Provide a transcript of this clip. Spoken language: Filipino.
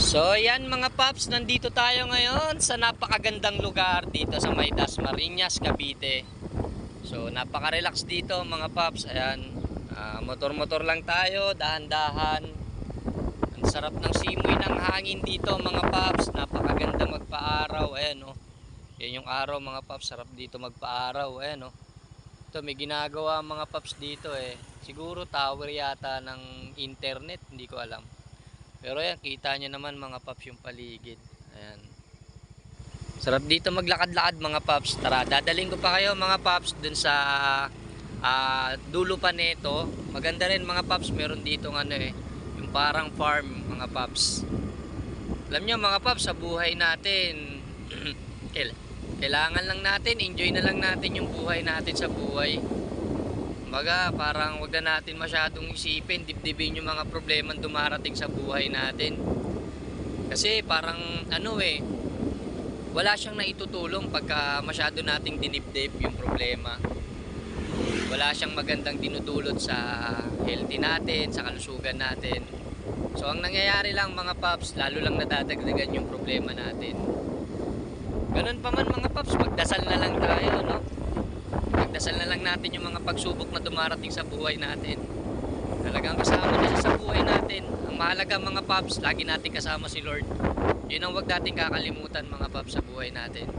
So yan mga paps, nandito tayo ngayon sa napakagandang lugar dito sa may Dasmariñas, Cavite. So napaka-relax dito mga paps. Ayan, ah, motor-motor lang tayo, dahan-dahan. Ang sarap ng simoy ng hangin dito mga paps. Napakaganda magpa-araw. Ayan oh. Yan yung araw mga paps, sarap dito magpa-araw. Ayan oh. Ito may ginagawa mga paps dito eh. Siguro tower yata ng internet, hindi ko alam. Pero yan, kita nyo naman mga paps yung paligid. Ayan. Sarap dito maglakad-lakad mga paps. Tara, dadaling ko pa kayo mga paps dun sa ah, dulo pa nito. Maganda rin mga paps, meron dito ano eh, yung parang farm mga paps. Alam nyo mga paps, sa buhay natin, kail- kailangan lang natin, enjoy na lang natin yung buhay natin sa buhay. Kumbaga, parang wag na natin masyadong isipin, dibdibin yung mga problema dumarating sa buhay natin. Kasi parang ano eh, wala siyang naitutulong pagka masyado nating dinibdib yung problema. Wala siyang magandang dinudulot sa healthy natin, sa kalusugan natin. So ang nangyayari lang mga paps, lalo lang nadadagdagan yung problema natin. Ganun pa man mga paps, magdasal na lang tayo, no? Magdasal na lang natin yung mga pagsubok na dumarating sa buhay natin. Talagang kasama na siya sa buhay natin. Ang mahalaga mga paps, lagi natin kasama si Lord. Yun ang wag natin kakalimutan mga paps sa buhay natin.